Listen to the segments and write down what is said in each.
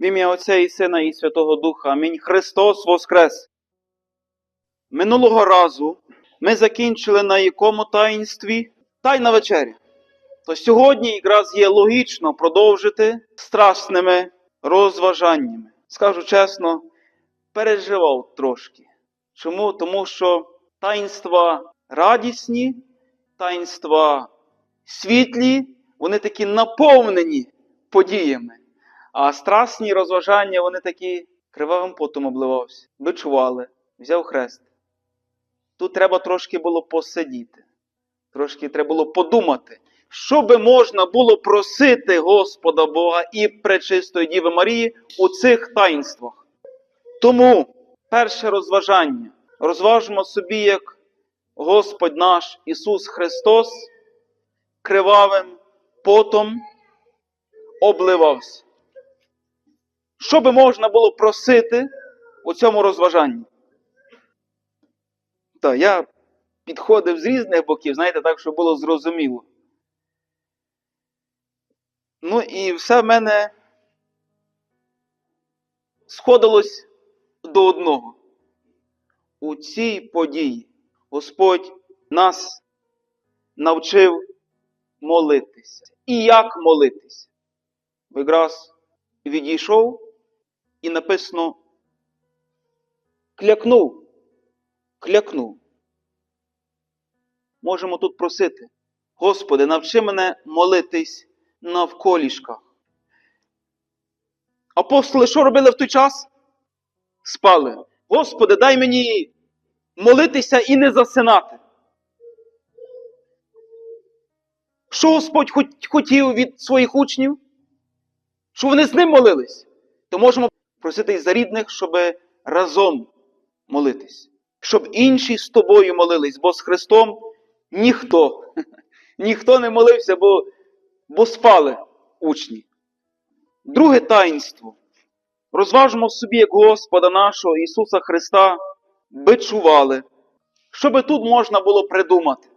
В ім'я Отця і Сина і Святого Духа. Амінь. Христос Воскрес! Минулого разу ми закінчили на якому таїнстві Тайна вечеря. То сьогодні якраз є логічно продовжити страсними розважаннями. Скажу чесно, переживав трошки. Чому? Тому що таїнства радісні, таїнства світлі, вони такі наповнені подіями. А страсні розважання, вони такі кривавим потом обливався, бичували, взяв хрест. Тут треба трошки було посидіти, трошки треба було подумати, що би можна було просити Господа Бога і Пречистої Діви Марії у цих таїнствах. Тому перше розважання. Розважимо собі, як Господь наш Ісус Христос кривавим потом обливався. Що би можна було просити у цьому розважанні? Так, я підходив з різних боків, знаєте, так, щоб було зрозуміло. Ну і все в мене сходилось до одного. У цій події Господь нас навчив молитися. І як молитися? Якраз відійшов і написано клякнув. Клякнув. Можемо тут просити. Господи, навчи мене молитись навколішках. Апостоли що робили в той час? Спали. Господи, дай мені молитися і не засинати. Що Господь хотів від своїх учнів? Щоб вони з ним молились. То можемо просити за рідних, щоб разом молитись. Щоб інші з тобою молились, бо з Христом ніхто, ніхто не молився, бо, бо спали учні. Друге таїнство. Розважимо собі, як Господа нашого Ісуса Христа бичували. Що би тут можна було придумати?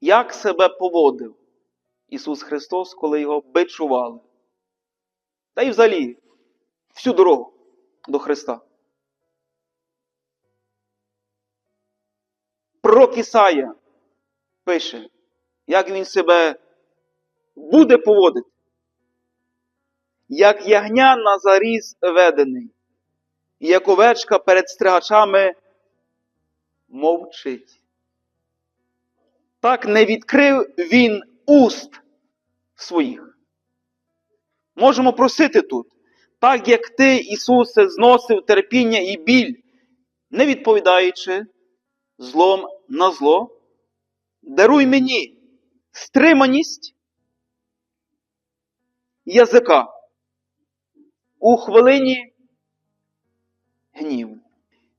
Як себе поводив Ісус Христос, коли його бичували? Та й взагалі всю дорогу до Христа. Пророк Ісая пише, як він себе буде поводити, як ягня на заріз ведений, як овечка перед стригачами мовчить. Так не відкрив він уст своїх. Можемо просити тут, так як ти, Ісусе, зносив терпіння і біль, не відповідаючи злом на зло, даруй мені стриманість язика у хвилині гніву.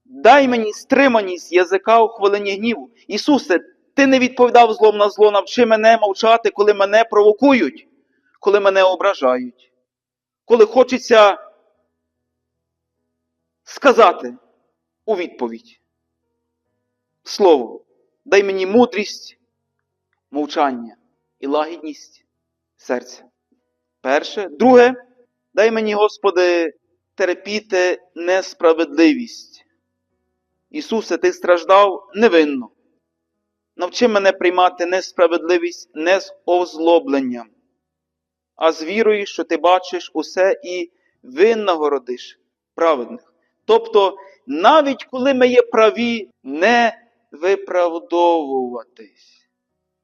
Дай мені стриманість язика у хвилині гніву. Ісусе, ти не відповідав злом на зло, навчи мене мовчати, коли мене провокують, коли мене ображають, коли хочеться сказати у відповідь слово. Дай мені мудрість, мовчання і лагідність серця. Перше. Друге, дай мені, Господи, терпіти несправедливість. Ісусе, Ти страждав невинно. Навчи мене приймати несправедливість не з озлобленням, а з вірою, що ти бачиш усе і винагородиш праведних. Тобто, навіть коли ми є праві, не виправдовуватись.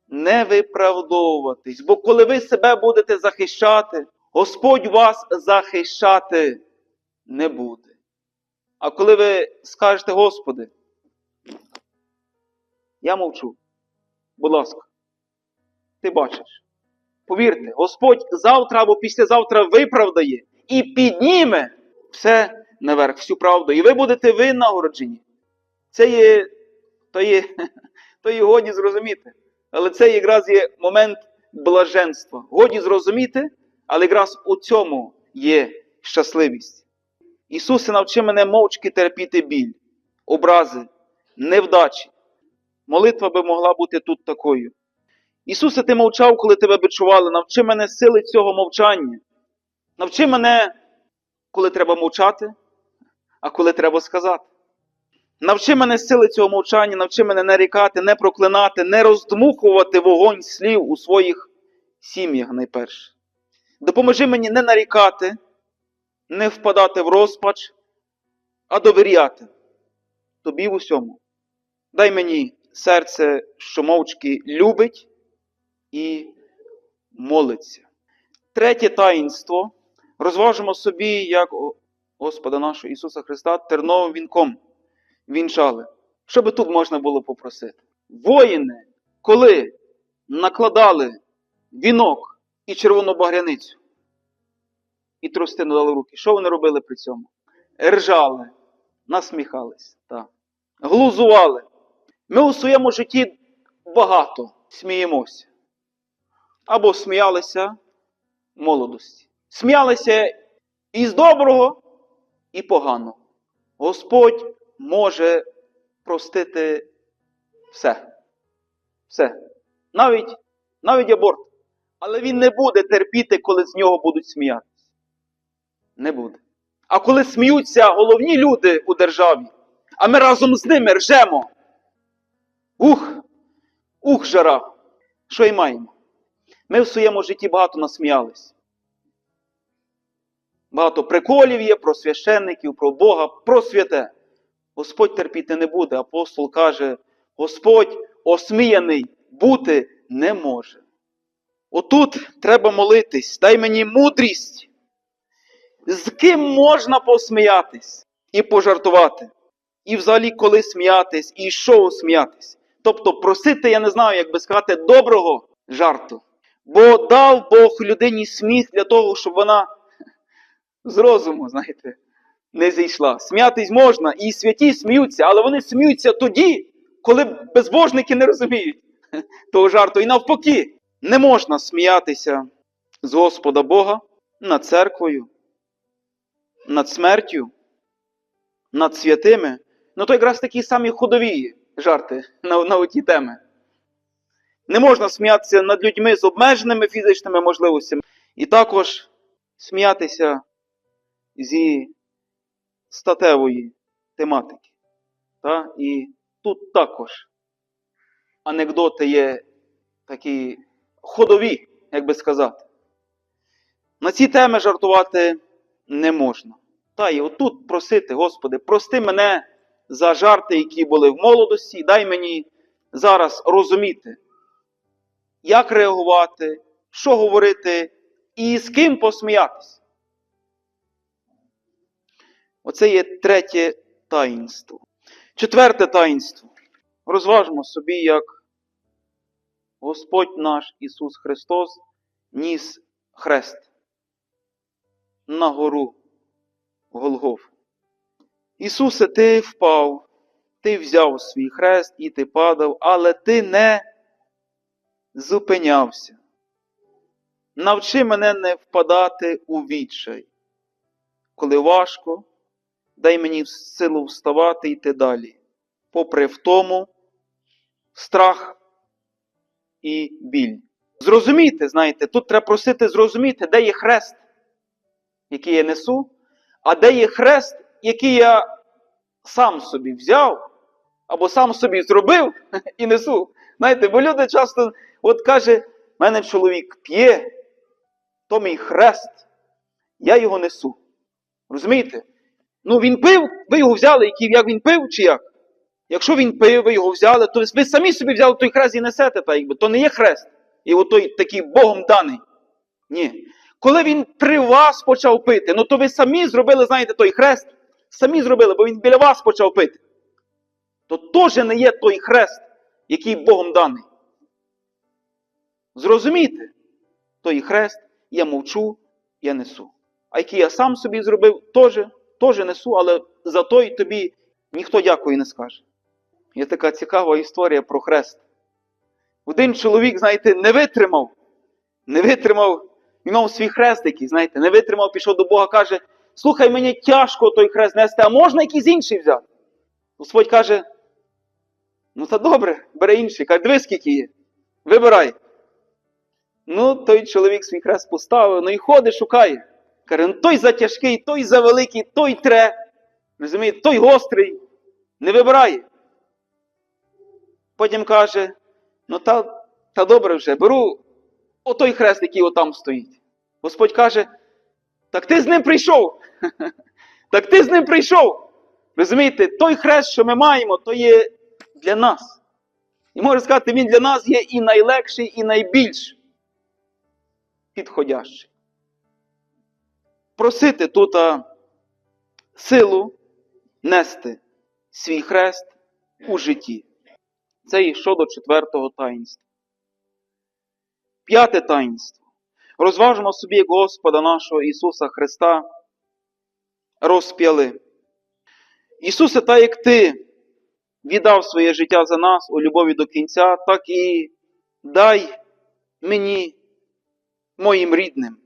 Не виправдовуватись. Бо коли ви себе будете захищати, Господь вас захищати не буде. А коли ви скажете, Господи, я мовчу. Будь ласка, ти бачиш. Повірте, Господь завтра або післязавтра виправдає і підніме все наверх, всю правду. І ви будете винагороджені. Це є, то є, то є годі зрозуміти. Але це якраз є момент блаженства. Годі зрозуміти, але якраз у цьому є щасливість. Ісусе, навчи мене мовчки терпіти біль, образи, невдачі. Молитва би могла бути тут такою. Ісусе, ти мовчав, коли тебе бичували. Навчи мене сили цього мовчання. Навчи мене коли треба мовчати, а коли треба сказати. Навчи мене сили цього мовчання, навчи мене не рікати, не проклинати, не роздмухувати вогонь слів у своїх сім'ях найперше. Допоможи мені не нарікати, не впадати в розпач, а довіряти тобі в усьому. Дай мені серце, що мовчки любить і молиться. Третє таїнство розважимо собі, як Господа нашого Ісуса Христа терновим вінком вінчали. Що би тут можна було попросити? Воїни, коли накладали вінок і червону багряницю, і тростину дали руки, що вони робили при цьому? Ржали, насміхались, так. глузували. Ми у своєму житті багато сміємося. Або сміялися молодості. Сміялися і з доброго, і поганого. Господь може простити все. Все. Навіть, навіть аборт. Але він не буде терпіти, коли з нього будуть сміятися. Не буде. А коли сміються головні люди у державі, а ми разом з ними ржемо. Ух! Ух, жара! Що й маємо? Ми в своєму житті багато насміялись. Багато приколів є про священників, про Бога, про святе. Господь терпіти не буде. Апостол каже: Господь осміяний бути не може. Отут треба молитись, дай мені мудрість. З ким можна посміятись і пожартувати? І взагалі коли сміятись, і що сміятись. Тобто просити, я не знаю, як би сказати, доброго жарту. Бо дав Бог людині сміх для того, щоб вона з розуму, знаєте, не зійшла. Сміятись можна, і святі сміються, але вони сміються тоді, коли безбожники не розуміють того жарту. І навпаки, не можна сміятися з Господа Бога над церквою, над смертю, над святими. Ну то якраз такі самі ходові жарти на, на оті теми. Не можна сміятися над людьми з обмеженими фізичними можливостями. І також сміятися зі статевої тематики. Та? І тут також анекдоти є такі ходові, як би сказати. На ці теми жартувати не можна. Та і отут просити, Господи, прости мене за жарти, які були в молодості, дай мені зараз розуміти, як реагувати, що говорити і з ким посміятися. Оце є третє таїнство. Четверте таїнство. Розважмо собі, як Господь наш Ісус Христос ніс хрест на гору Голгоф. Ісусе, ти впав, ти взяв свій хрест і ти падав, але ти не зупинявся. Навчи мене не впадати у відчай. Коли важко, дай мені силу вставати йти далі, попри втому, страх і біль. Зрозумійте, знаєте, тут треба просити зрозуміти, де є хрест, який я несу, а де є хрест, який я сам собі взяв, або сам собі зробив і несу. Знаєте, бо люди часто от каже, мене чоловік п'є, то мій хрест, я його несу. Розумієте? Ну він пив, ви його взяли, як він пив, чи як? Якщо він пив, ви його взяли, то ви самі собі взяли той хрест і несете, та якби. то не є хрест. І от той такий Богом даний. Ні. Коли він при вас почав пити, ну то ви самі зробили, знаєте, той хрест, самі зробили, бо він біля вас почав пити. То теж не є той хрест, який Богом даний. Зрозумійте, той хрест я мовчу, я несу. А який я сам собі зробив, теж, теж несу, але за той тобі ніхто дякую не скаже. Є така цікава історія про хрест. Один чоловік, знаєте, не витримав, не витримав, він мав свій хрест який, знаєте, не витримав, пішов до Бога, каже, слухай, мені тяжко той хрест нести, а можна якийсь інший взяти? Господь каже, ну та добре, бери інший. Каже, диви, скільки є. Вибирай. Ну, той чоловік свій хрест поставив, ну і ходить, шукає. Каже, ну той затяжкий, той завеликий, той тре. Розумієте, той гострий. Не вибирає. Потім каже: ну та, та добре вже, беру отой хрест, який отам стоїть. Господь каже: так ти з ним прийшов. Так ти з ним прийшов. Розумієте, той хрест, що ми маємо, то є для нас. І можна сказати, він для нас є і найлегший, і найбільш підходящий. Просити тут силу нести свій хрест у житті. Це і щодо четвертого таїнства. П'яте таїнство. Розважимо собі, Господа нашого Ісуса Христа розп'яли. Ісусе, так як Ти віддав своє життя за нас у любові до кінця, так і дай мені, моїм рідним,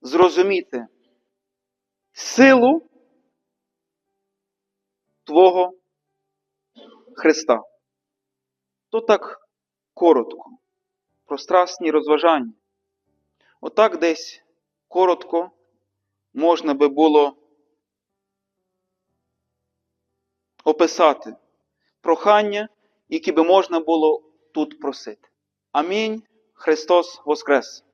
зрозуміти силу Твого Христа. То так коротко, про страсні розважання. Отак десь коротко можна би було описати прохання, які би можна було тут просити. Амінь. Христос Воскрес!